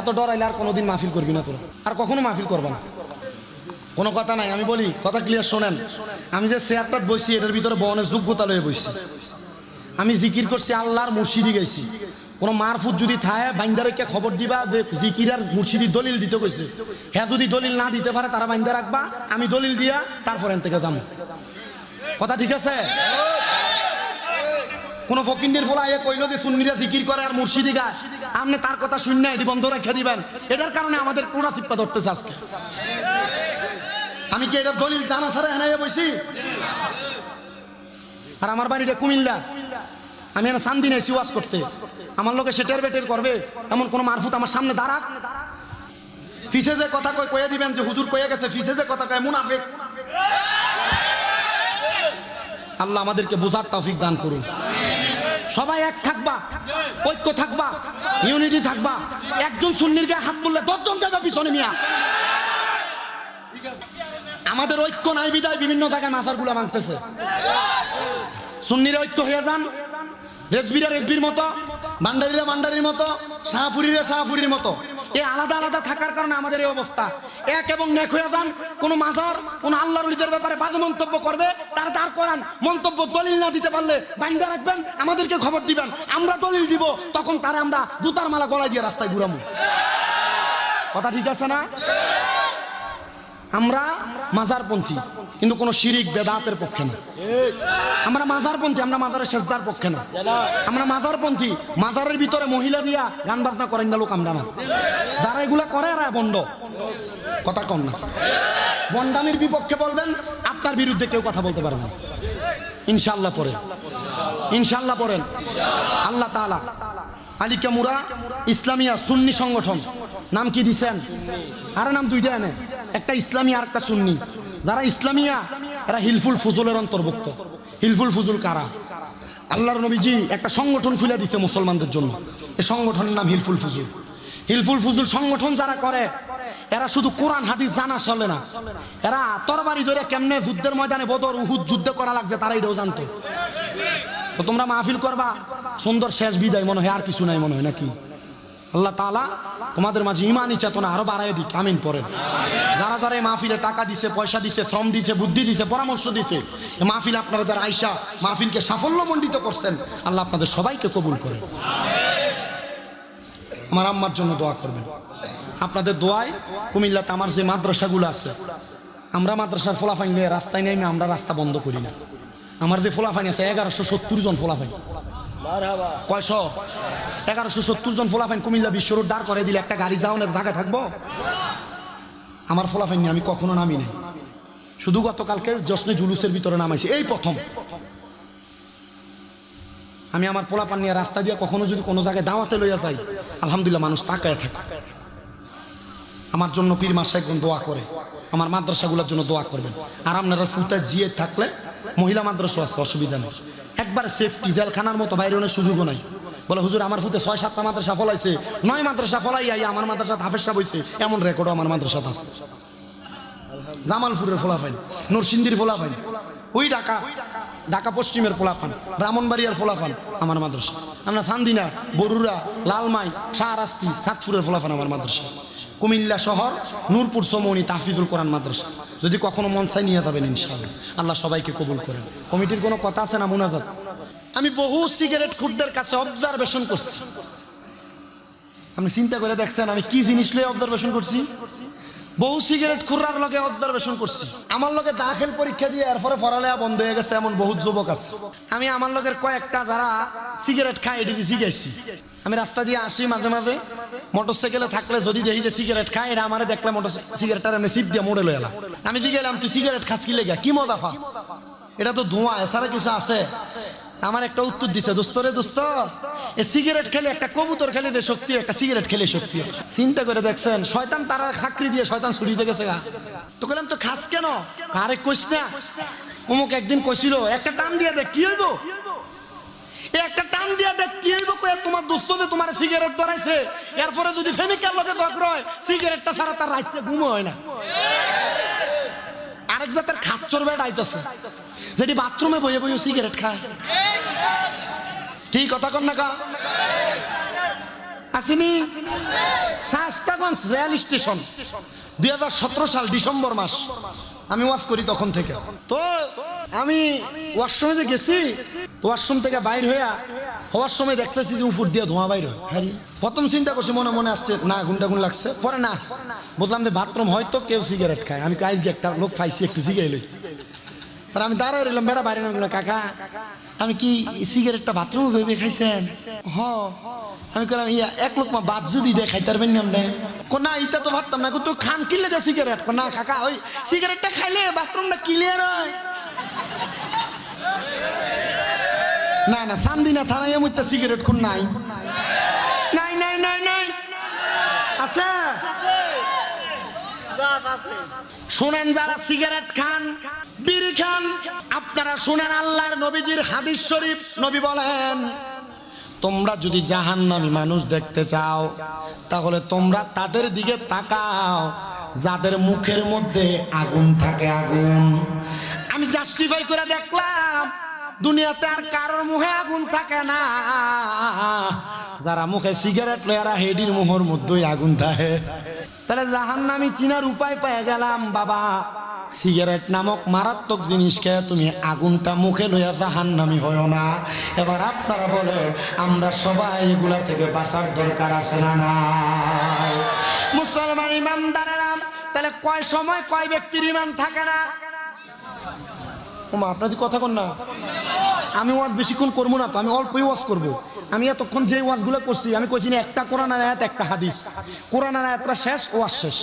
এত ডরাইলে আর কোনোদিন মাহফিল করবি না তোরা। আর কখনো মাহফিল করবা না। কোনো কথা নাই, আমি বলি, কথা ক্লিয়ার শোনেন। আমি যে চেয়ারটাত বসি, এটার ভিতরে বহনের যোগ্যতা লয়ে বসি। আমি জিকির করছি, আল্লাহর মুর্শিদি গাইছি। কোনো মারফুট যদি থায় বাইন্দারকে খবর দিবা যে জিকির আর মুর্শিদির দলিল দিতে কইছে। হ্যাঁ যদি দলিল না দিতে পারে, তারা বাইন্দা রাখবা, আমি দলিল দিয়া তারপর এন থেকে যাব কথা ঠিক আছে? কোনো ফকিন্ডির ফলা এ কইলো যে সুন্নিরা জিকির করে আর মুর্শিদি গায়। আপনি তার কথা শূন্য এটি বন্ধ রেখে দিবেন। এটার কারণে আমাদের পুরা চিপ্পা ধরতেছে আজকে। আমি কি এটা দলিল জানা ছাড়া এনে বসি? আর আমার বাড়িটা কুমিল্লা। আমি এনে শান্তি নেই ওয়াজ করতে। আমার লোকে সেটের বেটের করবে। এমন কোনো মারফুত আমার সামনে দাঁড়াক। ফিসে যে কথা কয়, কয়ে দিবেন যে হুজুর কয়ে গেছে, ফিসে যে কথা কয়, মুনাফিক। আল্লাহ আমাদেরকে বোঝার তৌফিক দান করুন সবাই এক থাকবা, ঐক্য থাকবা, ইউনিটি থাকবা। একজন সুন্নির গায়ে হাত বললে দশজন যাবে পিছনে মিয়া। আমাদের ঐক্য নাই বিদায়, বিভিন্ন জায়গায় মাথারগুলা মাংতেছে সুন্নিরা ঐক্য হয়ে যান রেসবিরা রেসবির মতো ভান্ডারিরা ভান্ডারির মতো, শাহপুরীরা শাহপুরীর মতো। এই আলাদা আলাদা থাকার কারণে আমাদের এই অবস্থা। এক এবং নেক হয়ে যান, কোন মাজার, কোন আল্লাহর উলিদের ব্যাপারে বাজে মন্তব্য করবে, তার দাঁড় করান মন্তব্য দলিল না দিতে পারলে বাইন্দা রাখবেন, আমাদেরকে খবর দিবেন, আমরা দলিল দিব, তখন তারা আমরা দুতার মালা গলায় দিয়ে রাস্তায় ঘুরাবো। কথা ঠিক আছে না? আমরা মাজারপন্থী, কিন্তু কোনো শিরিক বেদাতের পক্ষে না। আমরা মাজারপন্থী, আমরা মাজারের সেজদার পক্ষে না। আমরা মাজারপন্থী, মাজারের ভিতরে মহিলা দিয়া গান বাজনা করেন না লোক আমরা না। যারা এগুলা করে এরা বন্ড। কথা কম না। বন্ডামির বিপক্ষে বলবেন, আপনার বিরুদ্ধে কেউ কথা বলতে পারবে না। ইনশাল্লাহ পরে ইনশাল্লাহ পড়েন। আল্লাহ তাআলা আলিকা মুরা, ইসলামিয়া সুন্নি সংগঠন। নাম কি দিছেন? আর নাম দুইটা এনে। একটা ইসলামী আর একটা সুন্নি। যারা ইসলামিয়া, এরা হিলফুল ফুজুলের অন্তর্ভুক্ত। হিলফুল ফুজুল কারা? আল্লাহর নবীজি একটা সংগঠন খুলে দিছে মুসলমানদের জন্য। এই সংগঠনের নাম হিলফুল ফুজুল। হিলফুল ফুজুল সংগঠন যারা করে, এরা শুধু কোরআন, হাদিস জানা চলে না। এরা তরবারি ধরে কেমনে যুদ্ধের ময়দানে বদর, উহুদ যুদ্ধ করা লাগছে তারা এটাও জানতো। তো তোমরা মাহফিল করবা, সুন্দর শেষ বিদায় মনে হয়, আর কিছু নাই মনে হয় নাকি? আল্লাহ তাআলা তোমাদের মাঝে ইমানই চেতনা আরও বাড়াই দিক, আমিন পড়েন। যারা যারা এই মাহফিলে টাকা দিছে, পয়সা দিছে, শ্রম দিছে, বুদ্ধি দিছে, পরামর্শ দিছে মাহফিল আপনারা যারা আইসা মাহফিলকে সাফল্যমণ্ডিত করছেন, আল্লাহ আপনাদের সবাইকে কবুল করেন। আমার আম্মার জন্য দোয়া করবেন। আপনাদের দোয়ায় কুমিল্লাতে আমার যে মাদ্রাসাগুলো আছে, আমরা মাদ্রাসার ফলাফাইন নিয়ে রাস্তায় নেমে আমরা রাস্তা বন্ধ করি না। আমার যে ফলাফাইন আছে, এগারোশো সত্তর জন ফলাফাইন কয়শো? এগারোশো সত্তর জন ফলাফাইন কুমিল্লা বিশ্ব রোড দাঁড় করে দিলে একটা গাড়ি যাওয়ানের ঢাকা থাকব? আমার ফলাফাইন নিয়ে আমি কখনো নামি নাই। শুধু গতকালকে জশ্নে জুলুসের ভিতরে নামাইছি। এই প্রথম। আমি আমার পোলাপান নিয়ে রাস্তা দিয়ে কখনো যদি কোনো জায়গায় দাওয়াতে লইয়া যাই, আলহামদুলিল্লাহ মানুষ তাকায় থাকে। আমার জন্য পীর মাসা একজন দোয়া করে। আমার মাদ্রাসাগুলোর জন্য দোয়া করবেন। আর আপনারা ফুতে জিয়ে থাকলে মহিলা মাদ্রাসা আছে, অসুবিধা নেই। একবার সেফটি জেলখানার মতো বাইরে অনেক সুযোগও নাই। বলে, হুজুর, আমার ফুতে ছয়, সাতটা মাদ্রাসা ফলাইছে। নয় মাদ্রাসা ফলাই আই আমার মাদ্রাসা হাফেজ সাহেব হইছে। এমন রেকর্ডও আমার মাদ্রাসাত আছে। জামালপুরের ফোলাফাইন নরসিংদীর ফোলাফাইন ওই ঢাকা ঢাকা পশ্চিমের ফোলাফান, ব্রাহ্মণবাড়িয়ার ফোলাফান আমার মাদ্রাসা। আমরা সান্দিনা বরুরা লালমাই, শাহরাস্তি, সাতপুরের ফোলাফান আমার মাদ্রাসা। কুমিল্লা শহর, নূরপুর সমনি তাহফিজুল কোরআন মাদ্রাসা। যদি কখনো মনসাই নিয়ে যাবেন ইনশাআল্লাহ। আল্লাহ সবাইকে কবুল করেন। কমিটির কোনো কথা আছে না মুনাজাত? আমি বহু সিগারেট খুরদের কাছে অবজারভেশন করছি। আপনি চিন্তা করে দেখছেন আমি কি জিনিস লয়ে অবজারভেশন করছি? বহু সিগারেট খুর্রার লগে অবজারভেশন করছি। আমার লগে দাখিল পরীক্ষা দিয়ে এরপরে পড়ালেয়া বন্ধ হয়ে গেছে এমন বহুত যুবক আছে। আমি আমার লগের কয়েকটা যারা সিগারেট খায় এটি শিখেছি আমি রাস্তা দিয়ে আসি মাঝে মাঝে। মোটর সাইকেলে থাকলে যদি দেখি যে সিগারেট খায়, এটা আমার দেখলে মোটর সিগারেটটা এমনি সিপ দিয়ে মোড়ে লইলাম আমি জিগেলাম তুই সিগারেট খাস কি লেগে? কি মজা ফাস এটা তো ধোঁয়া, এছাড়া কিছু আছে? আমার একটা উত্তর দিছে, দোস্ত রে দোস্ত। এ সিগারেট খেলে একটা কবুতর খেলে দে শক্তি, একটা সিগারেট খেলে শক্তি। চিন্তা করে দেখছেন, শয়তান তারা খাকরি দিয়ে শয়তান ছুরিতে গেছে গা। তো কইলাম, তো খাস কেন? আরে কইস না। অমুক একদিন কইছিল, একটা টান দিয়ে দেখ কি হইব? একটা টান দিয়া দেখ কি হইব? কয়ে তোমার দোস্ত যে তোমার সিগারেট ধরাইছে এরপরে যদি ফেমিকার লগে দরকার হয়, সিগারেটটা ছাড়া তার রাইতে ঘুম হয় না। আরেক জাতের খাচ্চর বেড আইতাছে। যেটি বাথরুমে বইয়ে বইয়ে সিগারেট খায়। ঠিক কথা কন না কা? আসিনি? Shastaganj rail station. দুই হাজার সতেরো সাল ডিসেম্বর মাস। আমি ওয়াশ করি তখন থেকে। তো আমি ওয়াশরুমে যে গেছি ওয়াশরুম থেকে বাইর হইয়া হওয়ার সময় দেখতেছি যে উপর দিয়ে ধোঁয়া বাইর হয়। প্রথম চিন্তা করছি মনে মনে আসছে না ঘুনটা গুণ লাগছে। পরে না বুঝলাম যে বাথরুম হয়তো কেউ সিগারেট খায়। আমি আজকে একটা লোক পাইছি একটু সিগারেট লই। আর আমি দাঁড়ায় রইলাম বেড়া বাইরে না। কাকা আমি কি সিগারেটটা বাথরুমে ভেবে খাইছেন? হ। আমি কলাম ইয়া এক লোক মা বাদ যদি দে খাইতে পারবেন নাম আমরা কো না ইটা তো ভাবতাম না তুই খান কিনলে যা সিগারেট কো না কাকা ওই সিগারেটটা খাইলে বাথরুমটা ক্লিয়ার হয়। না না সান্দিনা থানায় আমি তো সিগারেট খুন নাই। নাই নাই নাই নাই। আছে? শুনেন যারা সিগারেট খান বিড়ি খান আপনারা শুনেন আল্লাহর নবীজির হাদিস শরীফ নবী বলেন তোমরা যদি জাহান্নামী মানুষ দেখতে চাও তাহলে তোমরা তাদের দিকে তাকাও যাদের মুখের মধ্যে আগুন থাকে আগুন। আমি জাস্টিফাই করে দেখলাম দুনিয়াতে আর কারোর মুখে আগুন থাকে না। যারা মুখে সিগারেট লয়ারা হেডির মুহর মধ্যেই আগুন থাকে। তাহলে জাহান্নামি চিনার উপায় পেয়ে গেলাম, বাবা। সিগারেট নামক মারাত্মক জিনিস খেয়ে তুমি আগুনটা মুখে লইয়া জাহান্নামি হয় না। এবার আপনারা বলেন, আমরা সবাই এগুলা থেকে বাঁচার দরকার আছে না মুসলমান ইমানদারেরা, তাহলে কয় সময় কয় ব্যক্তির ইমান থাকে না? ওমা, আপনার যে কথা কন না। আমি ওয়াজ বেশিক্ষণ করব না তো, আমি অল্পই ওয়াজ করব। আমি এতক্ষণ যে ওয়াজগুলো করছি, আমি কইছি না একটা কোরআন আয়াত, একটা হাদিস। কোরআন আয়াতটা শেষ, ওয়াজ শেষ।